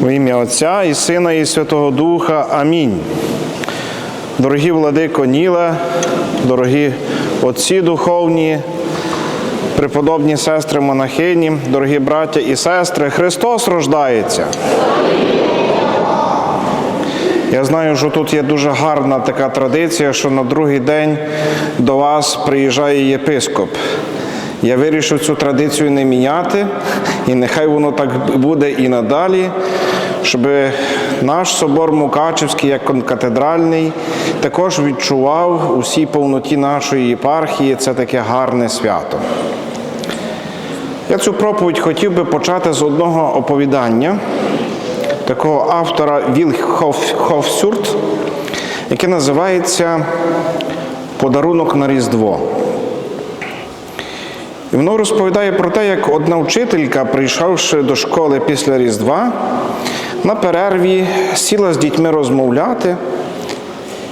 В ім'я Отця і Сина, і Святого Духа. Амінь. Дорогі владико Ніле, дорогі отці духовні, преподобні сестри монахині, дорогі браття і сестри, Христос рождається. Я знаю, що тут є дуже гарна така традиція, що на другий день до вас приїжджає єпископ. Я вирішив цю традицію не міняти, і нехай воно так буде і надалі, щоб наш собор Мукачевський, як катедральний, також відчував у всій повноті нашої єпархії це таке гарне свято. Я цю проповідь хотів би почати з одного оповідання такого автора Вільхофсюрт, яке називається Подарунок на Різдво. І воно розповідає про те, як одна вчителька, прийшовши до школи після Різдва, на перерві сіла з дітьми розмовляти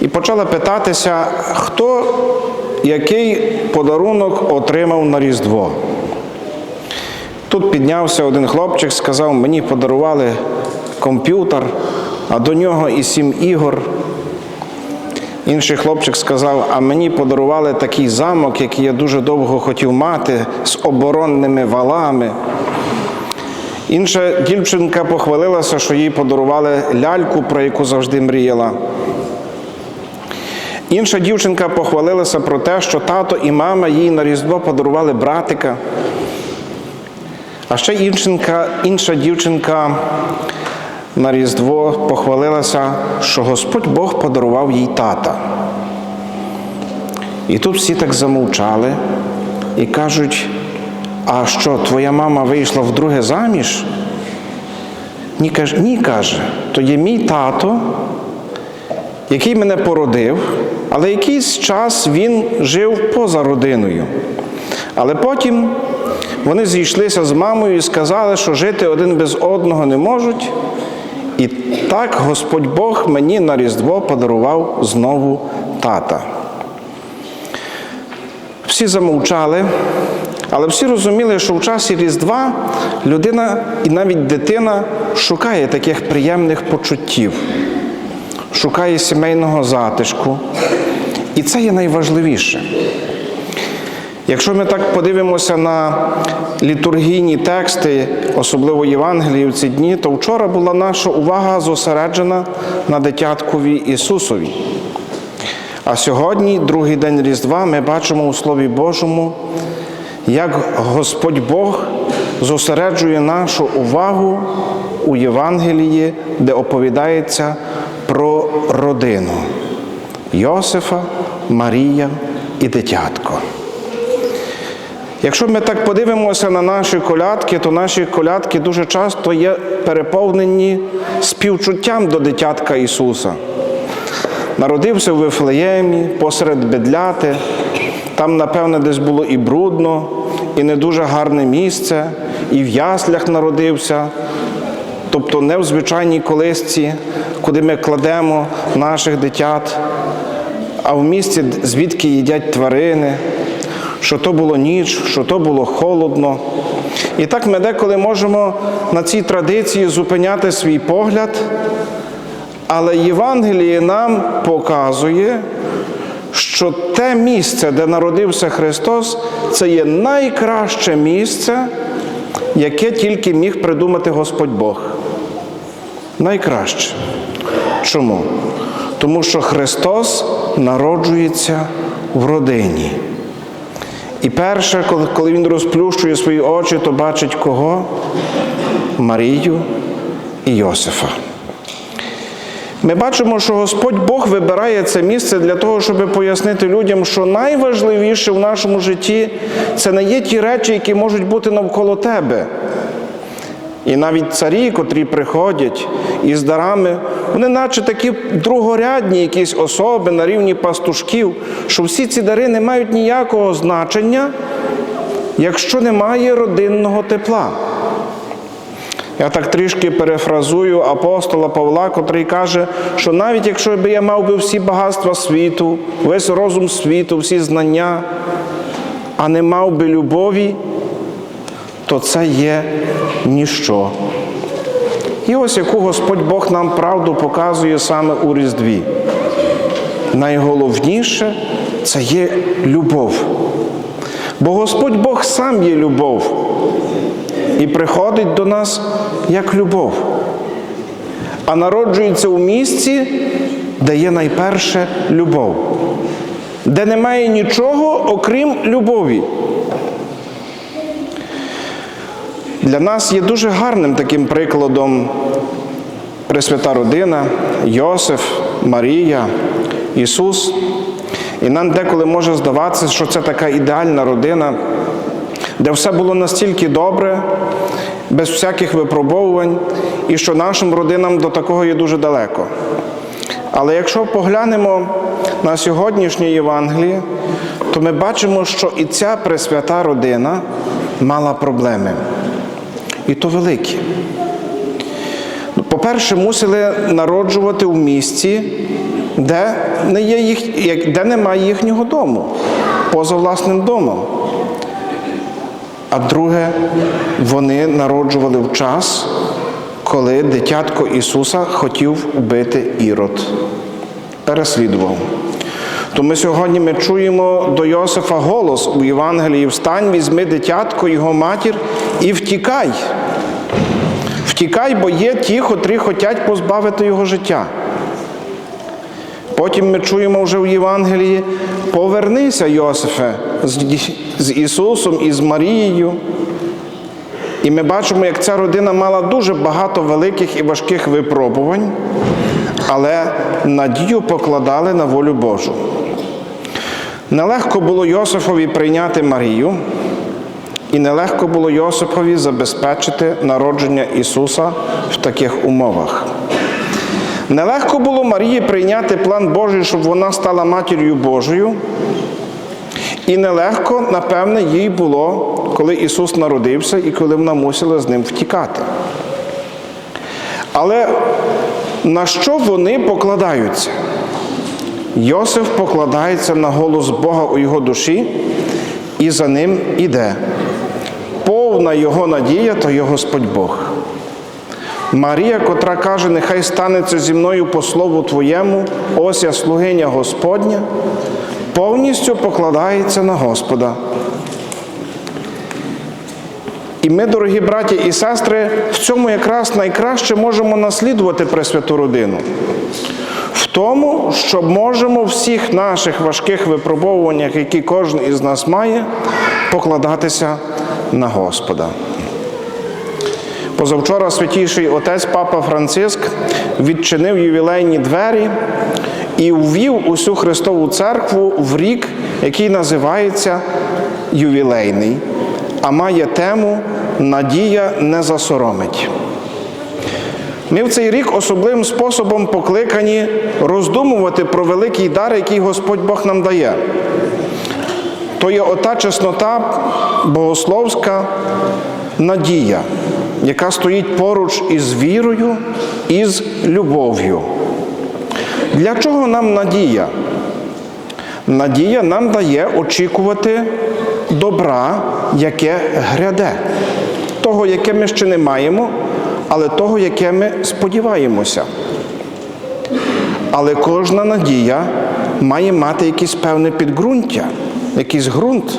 і почала питатися, хто який подарунок отримав на Різдво. Тут піднявся один хлопчик, сказав, мені подарували комп'ютер, а до нього і сім ігор. Інший хлопчик сказав, а мені подарували такий замок, який я дуже довго хотів мати, з оборонними валами. Інша дівчинка похвалилася, що їй подарували ляльку, про яку завжди мріяла. Інша дівчинка похвалилася про те, що тато і мама їй на Різдво подарували братика. А ще інша дівчинка на Різдво похвалилася, що Господь Бог подарував їй тата. І тут всі так замовчали і кажуть, а що, твоя мама вийшла вдруге заміж? Ні, каже, ні, каже, то є мій тато, який мене породив, але якийсь час він жив поза родиною. Але потім вони зійшлися з мамою і сказали, що жити один без одного не можуть. І так Господь Бог мені на Різдво подарував знову тата. Всі замовчали, але всі розуміли, що в часі Різдва людина і навіть дитина шукає таких приємних почуттів, шукає сімейного затишку. І це є найважливіше. Якщо ми так подивимося на літургійні тексти, особливо Євангелії в ці дні, то вчора була наша увага зосереджена на дитяткові Ісусові. А сьогодні, другий день Різдва, ми бачимо у Слові Божому, як Господь Бог зосереджує нашу увагу у Євангелії, де оповідається про родину Йосифа, Марія і дитятко. Якщо ми так подивимося на наші колядки, то наші колядки дуже часто є переповнені співчуттям до дитятка Ісуса. Народився в Вифлеємі, посеред бедляти, там, напевне, десь було і брудно, і не дуже гарне місце, і в яслях народився, тобто не в звичайній колисці, куди ми кладемо наших дитят, а в місці, звідки їдять тварини що то було ніч, що то було холодно. І так ми деколи можемо на цій традиції зупиняти свій погляд, але Євангеліє нам показує, що те місце, де народився Христос, це є найкраще місце, яке тільки міг придумати Господь Бог. Найкраще. Чому? Тому що Христос народжується в родині. І перше, коли він розплющує свої очі, то бачить кого? Марію і Йосифа. Ми бачимо, що Господь Бог вибирає це місце для того, щоб пояснити людям, що найважливіше в нашому житті це не є ті речі, які можуть бути навколо тебе. І навіть царі, котрі приходять із дарами, вони наче такі другорядні якісь особи на рівні пастушків, що всі ці дари не мають ніякого значення, якщо немає родинного тепла. Я так трішки перефразую апостола Павла, котрий каже, що навіть якщо би я мав би всі багатства світу, весь розум світу, всі знання, а не мав би любові, то це є ніщо. І ось яку Господь Бог нам правду показує саме у Різдві. Найголовніше це є любов. Бо Господь Бог сам є любов і приходить до нас як любов, а народжується у місці, де є найперше любов, де немає нічого, окрім любові. Для нас є дуже гарним таким прикладом Пресвята Родина, Йосиф, Марія, Ісус. І нам деколи може здаватися, що це така ідеальна родина, де все було настільки добре, без всяких випробовувань, і що нашим родинам до такого є дуже далеко. Але якщо поглянемо на сьогоднішнє Євангеліє, то ми бачимо, що і ця пресвята родина мала проблеми. І то великі. По-перше, мусили народжувати в місці, де, не є їх, де немає їхнього дому, поза власним домом. А друге, вони народжували в час, коли дитятко Ісуса хотів вбити Ірод, переслідував. То ми сьогодні ми чуємо до Йосифа голос у Євангелії Встань, візьми дитятко, його матір і втікай. Втікай, бо є ті, котрі хочуть позбавити його життя. Потім ми чуємо вже в Євангелії: повернися, Йосифе, з, Ісусом і з Марією. І ми бачимо, як ця родина мала дуже багато великих і важких випробувань, але надію покладали на волю Божу. Нелегко було Йосифові прийняти Марію, і нелегко було Йосипові забезпечити народження Ісуса в таких умовах. Нелегко було Марії прийняти план Божий, щоб вона стала матір'ю Божою. І нелегко, напевне, їй було, коли Ісус народився і коли вона мусила з ним втікати. Але на що вони покладаються? Йосиф покладається на голос Бога у його душі і за ним іде. Повна його надія то є Господь Бог. Марія, котра каже, нехай станеться зі мною по слову Твоєму, ось я слугиня Господня, повністю покладається на Господа. І ми, дорогі браті і сестри, в цьому якраз найкраще можемо наслідувати Пресвяту родину. В тому, що можемо всіх наших важких випробовуваннях, які кожен із нас має, покладатися на Господа. Позавчора святійший отець Папа Франциск відчинив ювілейні двері і ввів усю Христову церкву в рік, який називається ювілейний, а має тему Надія не засоромить. Ми в цей рік особливим способом покликані роздумувати про великий дар, який Господь Бог нам дає. То є ота чеснота богословська надія, яка стоїть поруч із вірою і з любов'ю. Для чого нам надія? Надія нам дає очікувати добра, яке гряде, того, яке ми ще не маємо, але того, яке ми сподіваємося. Але кожна надія має мати якесь певне підґрунтя, якийсь ґрунт.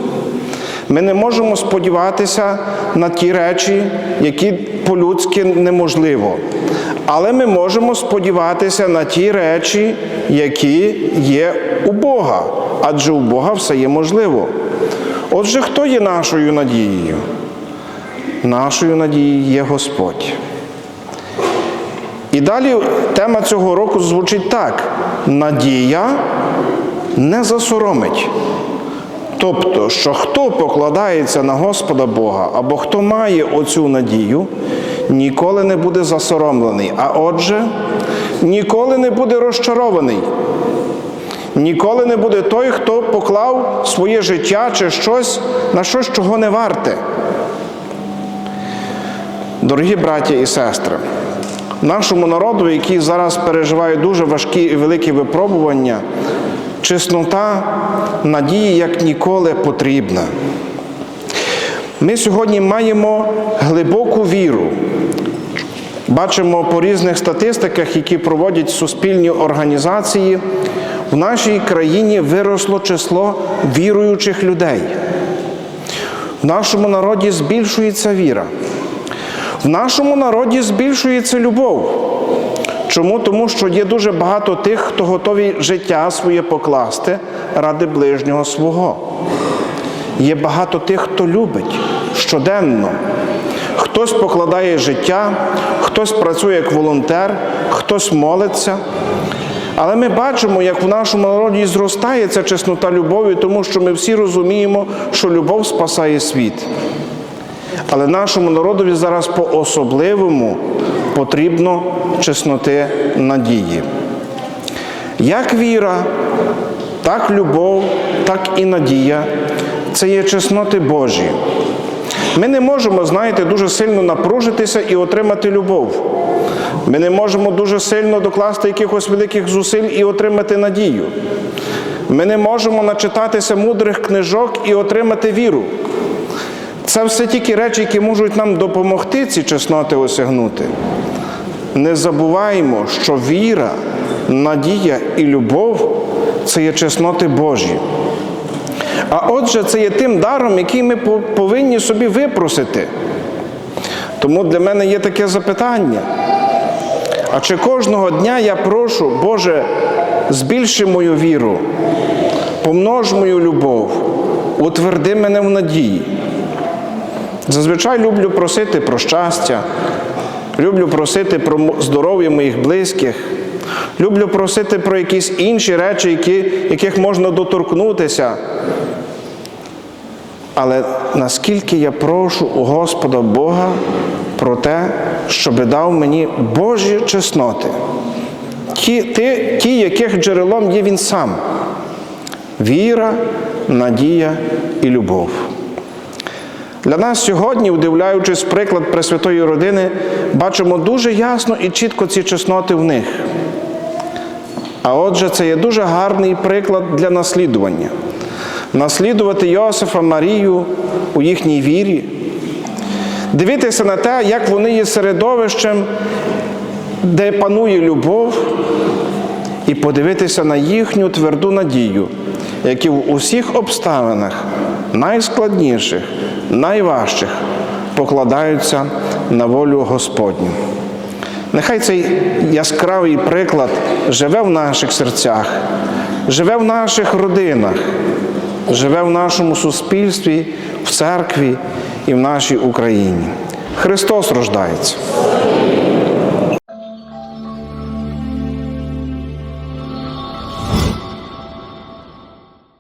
Ми не можемо сподіватися на ті речі, які по-людськи неможливо. Але ми можемо сподіватися на ті речі, які є у Бога, адже у Бога все є можливо. Отже, хто є нашою надією? Нашою надією є Господь. І далі тема цього року звучить так: надія не засоромить. Тобто, що хто покладається на Господа Бога або хто має оцю надію, ніколи не буде засоромлений, а отже, ніколи не буде розчарований. Ніколи не буде той, хто поклав своє життя чи щось на щось, чого не варте. Дорогі браті і сестри, нашому народу, який зараз переживає дуже важкі і великі випробування, чеснота надії як ніколи потрібна. Ми сьогодні маємо глибоку віру. Бачимо по різних статистиках, які проводять суспільні організації, в нашій країні виросло число віруючих людей. В нашому народі збільшується віра. В нашому народі збільшується любов. Чому? Тому що є дуже багато тих, хто готові життя своє покласти ради ближнього свого. Є багато тих, хто любить щоденно. Хтось покладає життя, хтось працює як волонтер, хтось молиться. Але ми бачимо, як в нашому народі зростає ця чеснота любові, тому що ми всі розуміємо, що любов спасає світ. Але нашому народові зараз по-особливому потрібно чесноти надії. Як віра, так любов, так і надія це є чесноти Божі. Ми не можемо, знаєте, дуже сильно напружитися і отримати любов. Ми не можемо дуже сильно докласти якихось великих зусиль і отримати надію. Ми не можемо начитатися мудрих книжок і отримати віру. Це все тільки речі, які можуть нам допомогти ці чесноти осягнути. Не забуваємо, що віра, надія і любов це є чесноти Божі. А отже, це є тим даром, який ми повинні собі випросити. Тому для мене є таке запитання. А чи кожного дня я прошу, Боже, збільши мою віру, помнож мою любов, утверди мене в надії. Зазвичай люблю просити про щастя, люблю просити про здоров'я моїх близьких, люблю просити про якісь інші речі, які, яких можна доторкнутися. Але наскільки я прошу у Господа Бога про те, щоб дав мені Божі чесноти, ті, ті, ті, яких джерелом є Він сам віра, надія і любов. Для нас сьогодні, удивляючись приклад Пресвятої родини, бачимо дуже ясно і чітко ці чесноти в них. А отже, це є дуже гарний приклад для наслідування. Наслідувати Йосифа Марію у їхній вірі, дивитися на те, як вони є середовищем, де панує любов, і подивитися на їхню тверду надію, які в усіх обставинах найскладніших, найважчих покладаються на волю Господню. Нехай цей яскравий приклад живе в наших серцях, живе в наших родинах, живе в нашому суспільстві, в церкві і в нашій Україні. Христос рождається.